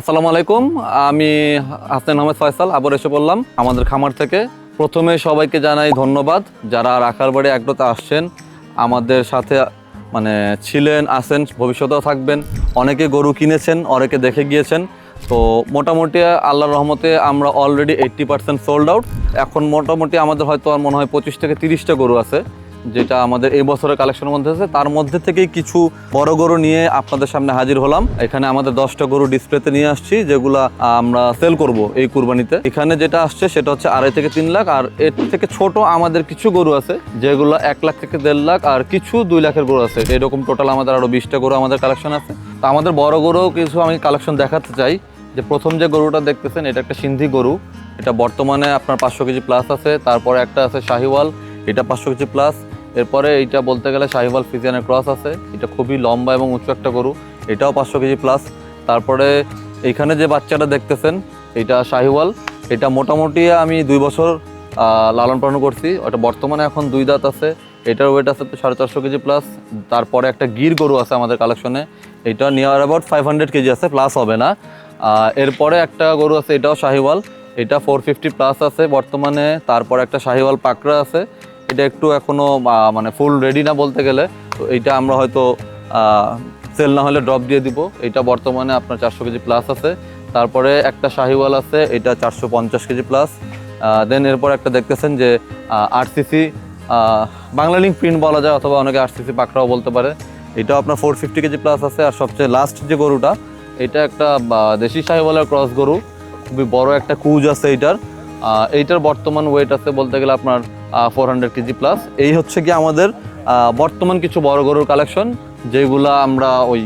আসসালামু আলাইকুম, আমি হাসান আহমেদ ফয়সাল, আবার এসে বললাম আমাদের খামার থেকে। প্রথমে সবাইকে জানাই ধন্যবাদ, যারা রাখার বাড়ি একটাতে আসছেন, আমাদের সাথে মানে ছিলেন আসেন ভবিষ্যতেও থাকবেন। অনেকে গরু কিনেছেন, অনেকে দেখে গিয়েছেন। তো মোটামুটি আল্লাহর রহমতে আমরা already eighty percent sold out এখন মোটামুটি আমাদের হয়তো আর মনে হয় পঁচিশ থেকে তিরিশটা গরু আছে। যেটা আমাদের এই বছরের কালেকশনের মধ্যে আছে, তার মধ্যে থেকেই কিছু বড় গরু নিয়ে আপনাদের সামনে হাজির হলাম। এখানে আমাদের দশটা গরু ডিসপ্লেতে নিয়ে আসছি, যেগুলা আমরা সেল করব এই কুরবানিতে। এখানে যেটা আসছে, সেটা হচ্ছে আড়াই থেকে তিন লাখ, আর এর থেকে ছোট আমাদের কিছু গরু আছে, যেগুলো এক লাখ থেকে দেড় লাখ, আর কিছু দুই লাখের গরু আছে। এরকম টোটাল আমাদের আরও বিশটা গরু আমাদের কালেকশন আছে। তো আমাদের বড় গরু কিছু আমি কালেকশন দেখাতে চাই, যে প্রথম যে গরুটা দেখতেছেন, এটা একটা সিন্ধি গরু। এটা বর্তমানে আপনার পাঁচশো কেজি প্লাস আছে, তারপরে একটা আছে শাহিওয়াল, এটা পাঁচশো কেজি প্লাস এরপরে এইটা বলতে গেলে শাহিওয়াল ফিজিয়ানের ক্রস আছে। এটা খুবই লম্বা এবং উঁচু একটা গরু। এটাও পাঁচশো কেজি প্লাস তারপরে এইখানে যে বাচ্চাটা দেখতেছেন, এটা শাহিওয়াল। এটা মোটামুটি আমি দুই বছর লালন পালন করছি। ওটা বর্তমানে এখন দুই দাঁত আছে। এটার ওয়েট আছে সাড়ে চারশো কেজি প্লাস তারপরে একটা গির গরু আছে আমাদের কালেকশনে এটা near about five hundred KG আছে প্লাস হবে না। এরপরে একটা গরু আছে, এটাও শাহিওয়াল। এটা ফোর ফিফটি প্লাস আছে বর্তমানে। তারপর একটা শাহিওয়াল পাকড়া আছে। এটা একটু এখনও আহ, মানে ফুল রেডি না বলতে গেলে তো এইটা আমরা হয়তো সেল না হলে ড্রপ দিয়ে দিব। এটা বর্তমানে আপনার চারশো কেজি প্লাস আছে। তারপরে একটা শাহিওয়াল আছে এটা চারশো পঞ্চাশ কেজি প্লাস দেন এরপর একটা দেখতেছেন যে আরসিসি বাংলা লিঙ্ক প্রিন্ট বলা যায় অথবা অনেকে আরসিসি পাকড়াও বলতে পারে। এটাও আপনার ফোর ফিফটি কেজি প্লাস আছে। আর সবচেয়ে লাস্ট যে গরুটা এটা একটা দেশি শাহিওয়ালের ক্রস গরু। খুবই বড় একটা কুজ আছে এইটার। এইটার বর্তমান ওয়েট আছে বলতে গেলে আপনার ফোর হান্ড্রেড কেজি প্লাস এই হচ্ছে কি আমাদের বর্তমান কিছু বড় গরুর কালেকশন যেগুলা আমরা ওই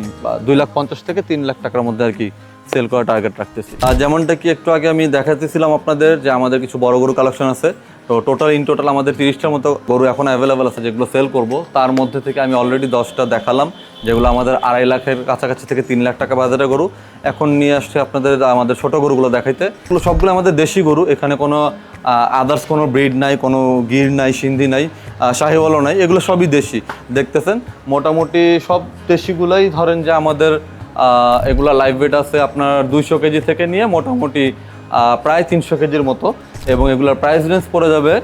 দুই লাখ পঞ্চাশ থেকে তিন লাখ টাকার মধ্যে আর কি সেল করার টার্গেট রাখতেছি। আর যেমনটা কি একটু আগে আমি দেখাতেছিলাম আপনাদের যে আমাদের কিছু বড় গরু কালেকশন আছে, তো টোটাল ইন টোটাল আমাদের তিরিশটার মতো গরু এখন অ্যাভেলেবেল আছে যেগুলো সেল করব। তার মধ্যে থেকে আমি অলরেডি দশটা দেখালাম, যেগুলো আমাদের আড়াই লাখের কাছাকাছি থেকে তিন লাখ টাকা বাজারে গরু। এখন নিয়ে আসছে আপনাদের আমাদের ছোটো গরুগুলো দেখাইতে। এগুলো সবগুলো আমাদের দেশি গরু, এখানে কোনো আদার্স কোনো ব্রিড নাই, কোনো গির নাই, সিন্ধি নাই শাহিওয়ালও নাই, এগুলো সবই দেশি। দেখতেছেন? মোটামুটি সব দেশিগুলাই ধরেন যে আমাদের এগুলো লাইভ ওয়েট আছে আপনার দুইশো কেজি থেকে নিয়ে মোটামুটি প্রায় তিনশো কেজির মতো। এবং এগুলোর প্রাইস রেঞ্জ পড়ে যাবে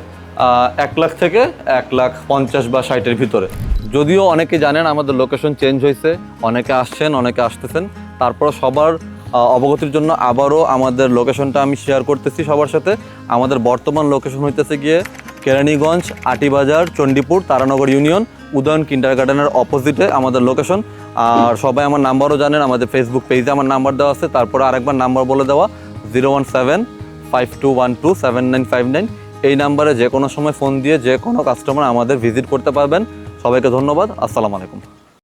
এক লাখ থেকে এক লাখ পঞ্চাশ বা ষাটের ভিতরে। যদিও অনেকে জানেন আমাদের লোকেশন চেঞ্জ হয়েছে, অনেকে আসছেন, অনেকে আসতেছেন। তারপর সবার অবগতির জন্য আবারও আমাদের লোকেশনটা আমি শেয়ার করতেছি সবার সাথে। আমাদের বর্তমান লোকেশন হইতেছে গিয়ে কেরানীগঞ্জ, আটিবাজার, চণ্ডীপুর, তারানগর ইউনিয়ন, উদয়ন কিন্ডার গার্ডেনের অপোজিটে আমাদের লোকেশন আর সবাই আমার নাম্বারও জানেন, আমাদের ফেসবুক পেজে আমার নাম্বার দেওয়া আছে। তারপরে আরেকবার নাম্বার বলে দেওয়া zero one seven five two one two seven nine five nine এই নাম্বারে যে কোনো সময় ফোন দিয়ে যে কোনো কাস্টমার আমাদের ভিজিট করতে পারবেন। সবাইকে ধন্যবাদ। আসসালামু আলাইকুম।